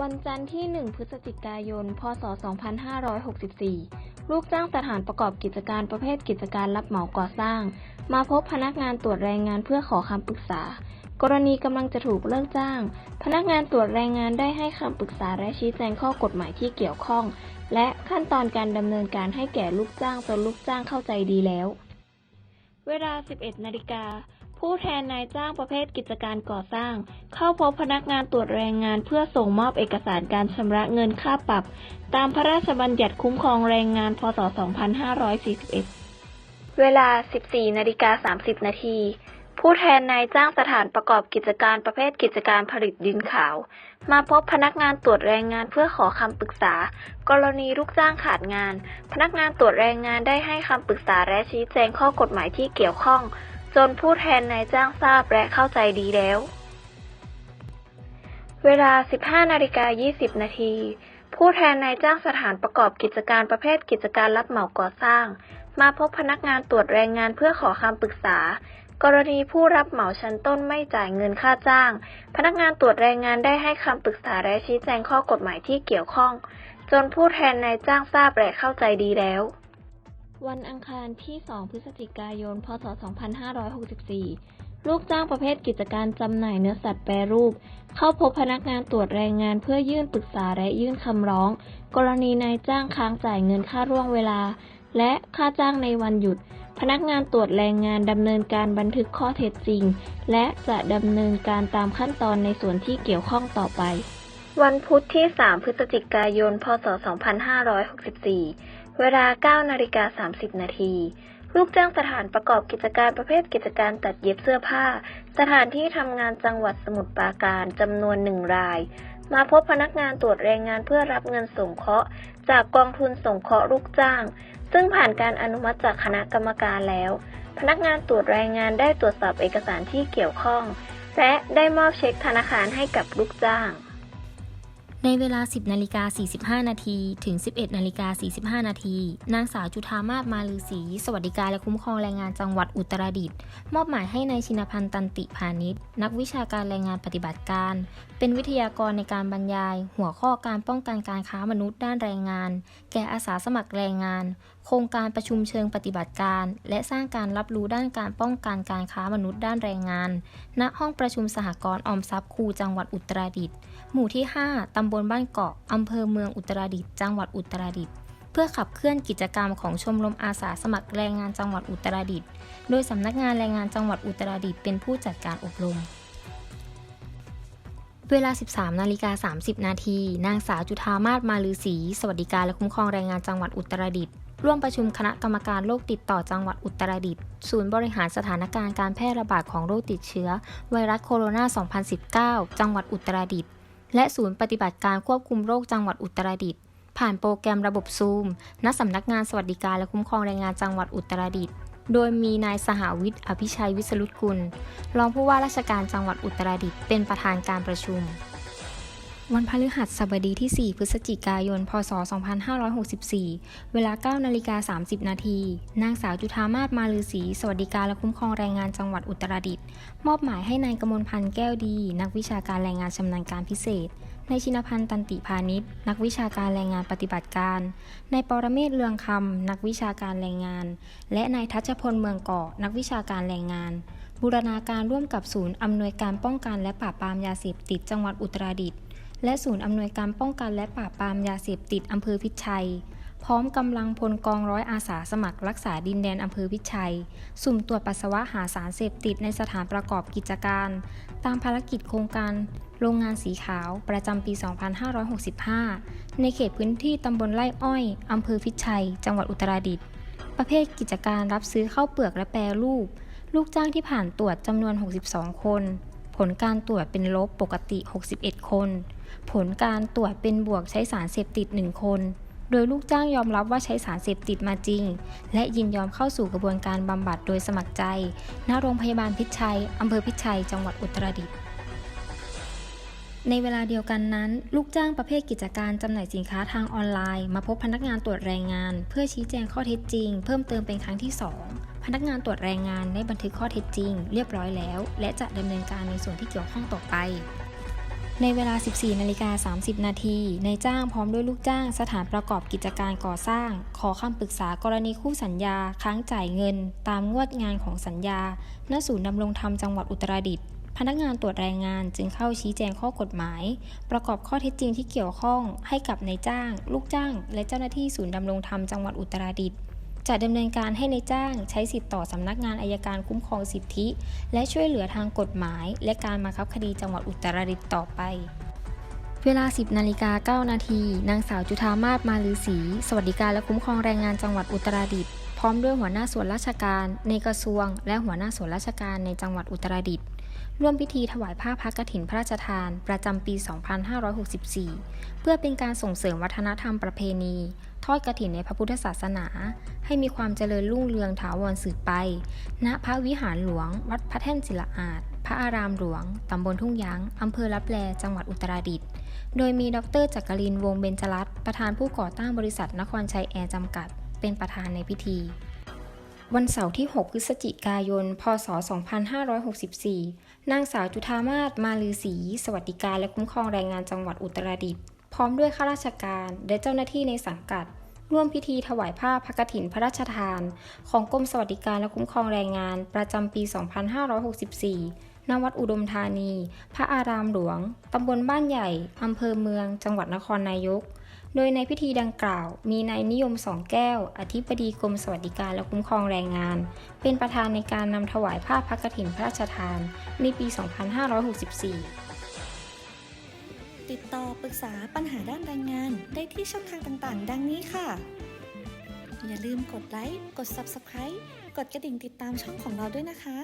วันจันทร์ที่ 1 พฤศจิกายน พศ 2564 ลูกจ้างสถานประกอบกิจการประเภทกิจการรับเหมาก่อสร้าง มาพบพนักงานตรวจแรงงานเพื่อขอคำปรึกษา กรณีกำลังจะถูกเลิกจ้าง พนักงานตรวจแรงงานได้ให้คำปรึกษาและชี้แจงข้อกฎหมายที่เกี่ยวข้อง และขั้นตอนการดำเนินการให้แก่ลูกจ้างจนลูกจ้างเข้าใจดีแล้ว เวลา 11นาฬิกา ผู้แทนนายจ้างประเภทกิจการก่อสร้าง เข้าพบพนักงานตรวจแรงงานเพื่อส่งมอบเอกสารการชำระเงินค่าปรับ ตามพระราชบัญญัติคุ้มครองแรงงาน พศ 2541 เวลา 14นาฬิกา30 นาทีผู้แทนนายจ้างสถานประกอบกิจการประเภทกิจการผลิตดินขาว มาพบพนักงานตรวจแรงงานเพื่อขอคำปรึกษา กรณีลูกจ้างขาดงาน พนักงานตรวจแรงงานได้ให้คำปรึกษาและชี้แจงข้อกฎหมายที่เกี่ยวข้อง จนผู้แทนนายจ้างทราบและเข้าใจดีแล้ว เวลา 15นาฬิกา20 นาที ผู้แทนนายจ้างสถานประกอบกิจการประเภทกิจการรับเหมาก่อสร้าง มาพบพนักงานตรวจแรงงานเพื่อขอคำปรึกษา กรณีผู้รับเหมาชั้นต้นไม่จ่ายเงินค่าจ้าง พนักงานตรวจแรงงานได้ให้คำปรึกษาและชี้แจงข้อกฎหมายที่เกี่ยวข้อง จนผู้แทนนายจ้างทราบและเข้าใจดีแล้ว วันอังคารที่ 2 พฤศจิกายน พศ 2564 ลูกจ้างประเภทกิจการจำหน่ายเนื้อสัตว์แปรรูป เข้าพบพนักงานตรวจแรงงานเพื่อยื่นปรึกษาและยื่นคำร้อง กรณีนายจ้างค้างจ่ายเงินค่าร่วงเวลา และค่าจ้างในวันหยุด พนักงานตรวจแรงงานดำเนินการบันทึกข้อเท็จจริง และจะดำเนินการตามขั้นตอนในส่วนที่เกี่ยวข้องต่อไปวันพุธที่ 3 พฤศจิกายน พศ 2564 เวลา9นาฬิกา30 นาทีลูกจ้างสถานประกอบกิจการประเภทกิจการตัดเย็บเสื้อผ้า สถานที่ทำงานจังหวัดสมุทรปราการจำนวนหนึ่งราย มาพบพนักงานตรวจแรงงานเพื่อรับเงินสงเคราะห์ จากกองทุนสงเคราะห์ลูกจ้าง ซึ่งผ่านการอนุมัติจากคณะกรรมการแล้ว พนักงานตรวจแรงงานได้ตรวจสอบเอกสารที่เกี่ยวข้อง และได้มอบเช็คธนาคารให้กับลูกจ้าง ในเวลา 10นาฬิกา45 นาทีถึง 11นาฬิกา45 นาที นางสาวจุธามาศมาลือศรีสวัสดิการและคุ้มครองแรงงานจังหวัดอุตรดิตถ์มอบหมายให้นายชินพันธ์ตันติพาณิชย์นักวิชาการแรงงานปฏิบัติการ เป็นวิทยากรในการบรรยาย หัวข้อการป้องกันการค้ามนุษย์ด้านแรงงาน แก่อาสาสมัครแรงงาน โครงการประชุมเชิงปฏิบัติการ และสร้างการรับรู้ด้านการป้องกันการค้ามนุษย์ด้านแรงงาน ณห้องประชุมสหกรณ์ออมทรัพย์คูจังหวัดอุตรดิตถ์หมู่ที่ 5ตำบลบ้านเกาะอำเภอเมืองอุตรดิตถ์จังหวัดอุตรดิตถ์เพื่อขับเคลื่อนกิจกรรมของชมรมอาสาสมัครแรงงานจังหวัดอุตรดิตถ์โดยสำนักงานแรงงานจังหวัดอุตรดิตถ์เป็นผู้จัดการอบรม เวลา 13นาฬิกา30 นาทีนางสาวจุธามาศมาลือศรีสวัสดิการและคุ้มครองแรงงานจังหวัดอุตรดิตถ์ร่วมประชุมคณะกรรมการโรคติดต่อจังหวัดอุตรดิตถ์ศูนย์บริหารสถานการณ์การแพร่ระบาดของโรคติดเชื้อ ไวรัสโคโรนา 2019 จังหวัดอุตรดิตถ์ และศูนย์ปฏิบัติการควบคุมโรคจังหวัดอุตรดิตถ์ผ่านโปรแกรมระบบซูม ณ สำนักงานสวัสดิการและคุ้มครองแรงงานจังหวัดอุตรดิตถ์ โดยมีนายสหวิทย์ อภิชัยวิสรุตกุล รองผู้ว่าราชการจังหวัดอุตรดิตถ์ เป็นประธานการประชุม วันพฤหัสบดีที่ 4 พฤศจิกายน พศ 2564 เวลา 9 นาฬิกา 30 นาที นางสาวจุธามาศมาลือศรีสวัสดิการและคุ้มครองแรงงานจังหวัดอุตรดิตถ์มอบหมายให้นายกมลพันธ์แก้วดี นักวิชาการแรงงานชำนาญการพิเศษ นายชินพันธ์ตันติพาณิชย์ นักวิชาการแรงงานปฏิบัติการ นายปรเมศเรืองคำ นักวิชาการแรงงาน และนายทัชพลเมืองเกาะ นักวิชาการแรงงานบูรณาการร่วมกับศูนย์อำนวยการป้องกันและปราบปรามยาเสพติดจังหวัดอุตรดิตถ์ และศูนย์อำนวยการป้องกันและปราบปรามยาเสพติดอำเภอพิชัย พร้อมกำลังพลกองร้อยอาสาสมัครรักษาดินแดนอำเภอพิชัย สุ่มตรวจปัสสาวะหาสารเสพติดในสถานประกอบกิจการ ตามภารกิจโครงการโรงงานสีขาวประจำปี 2565 ในเขตพื้นที่ตำบลไร่อ้อยอำเภอพิชัย จังหวัดอุตรดิตถ์ประเภทกิจการรับซื้อข้าวเปลือกและแปรรูป ลูกจ้างที่ผ่านตรวจจำนวน 62 คน ลการตรวจเป็นลบปกติ 61 คน ผลการตรวจเป็นบวกใช้สารเสพติด 1 คน โดยลูกจ้างยอมรับว่าใช้สารเสพติดมาจริง และยินยอมเข้าสู่กระบวนการบำบัดโดยสมัครใจ ณ โรงพยาบาลพิชัย อำเภอพิชัย จังหวัดอุตรดิตถ์ในเวลาเดียวกันนั้น ลูกจ้างประเภทกิจการจำหน่ายสินค้าทางออนไลน์ มาพบพนักงานตรวจแรงงาน เพื่อชี้แจงข้อเท็จจริง เพิ่มเติมเป็นครั้งที่ 2 นักงานตรวจแรงงานได้บันทึกข้อเท็จจริง เรียบร้อยแล้ว และจะดำเนินการในส่วนที่เกี่ยวข้องต่อไป ในเวลา 14นาฬิกา30 นาทีนายจ้างพร้อมด้วยลูกจ้างสถานประกอบกิจการก่อสร้าง ขอคำปรึกษากรณีคู่สัญญา ค้างจ่ายเงิน ตามงวดงานของสัญญา ณ ศูนย์ดำรงธรรมจังหวัดอุตรดิตถ์พนักงานตรวจแรงงานจึงเข้าชี้แจงข้อกฎหมาย ประกอบข้อเท็จจริงที่เกี่ยวข้องให้กับนายจ้าง ลูกจ้าง และเจ้าหน้าที่ศูนย์ดำรงธรรมจังหวัดอุตรดิตถ์ จะดำเนินการให้ในจ้างใช้สิทธิ์ต่อสำนักงานอายการคุ้มครองสิทธิ และช่วยเหลือทางกฎหมาย และการบังคับคดีจังหวัดอุตรดิตถ์ต่อไปเวลา 10นาฬิกา9นาทีนางสาวจุธามาศมาลือศรีสวัสดิการและคุ้มครองแรงงานจังหวัดอุตรดิตถ์พร้อมด้วยหัวหน้าส่วนราชการในกระทรวง และหัวหน้าส่วนราชการในจังหวัดอุตรดิตถ์ร่วมพิธีถวายผ้าพักกฐินพระราชทาน ประจำปี 2564 เพื่อเป็นการส่งเสริมวัฒนธรรมประเพณี ทอดกฐินในพระพุทธศาสนา ให้มีความเจริญรุ่งเรืองถาวรสืบไป ณ พระวิหารหลวง วัดพระแท่นศิลาอาดพระอารามหลวง ตำบลทุ่งยาง อำเภอลับแล จังหวัดอุตรดิตถ์ โดยมีดรจักรินวงเบญจรัตน์ประธานผู้ก่อตั้งบริษัทนครชัยแอร์จำกัด เป็นประธานในพิธี วันเสาร์ที่ 6 พฤศจิกายน พศ 2564 นางสาวจุธามาศมาลือศรีสวัสดิการและคุ้มครองแรงงานจังหวัดอุตรดิตถ์ พร้อมด้วยข้าราชการและเจ้าหน้าที่ในสังกัด ร่วมพิธีถวายผ้าพักฐินพระราชทาน ของกรมสวัสดิการและคุ้มครองแรงงานประจำปี 2564 ณ วัดอุดมธานี พระอารามหลวง ตำบลบ้านใหญ่ อำเภอเมือง จังหวัดนครนายก โดยในพิธีดังกล่าว มีนายนิยมสองแก้ว อธิบดีกรมสวัสดิการและคุ้มครองแรงงาน เป็นประธานในการนำถวายผ้าพักฐินพระราชทาน ในปี 2564 ติดต่อปรึกษาปัญหาด้านแรงงานได้ที่ช่องทางต่างๆ ดังนี้ค่ะ อย่าลืมกดไลค์ กด Subscribe กดกระดิ่งติดตามช่องของเราด้วยนะคะ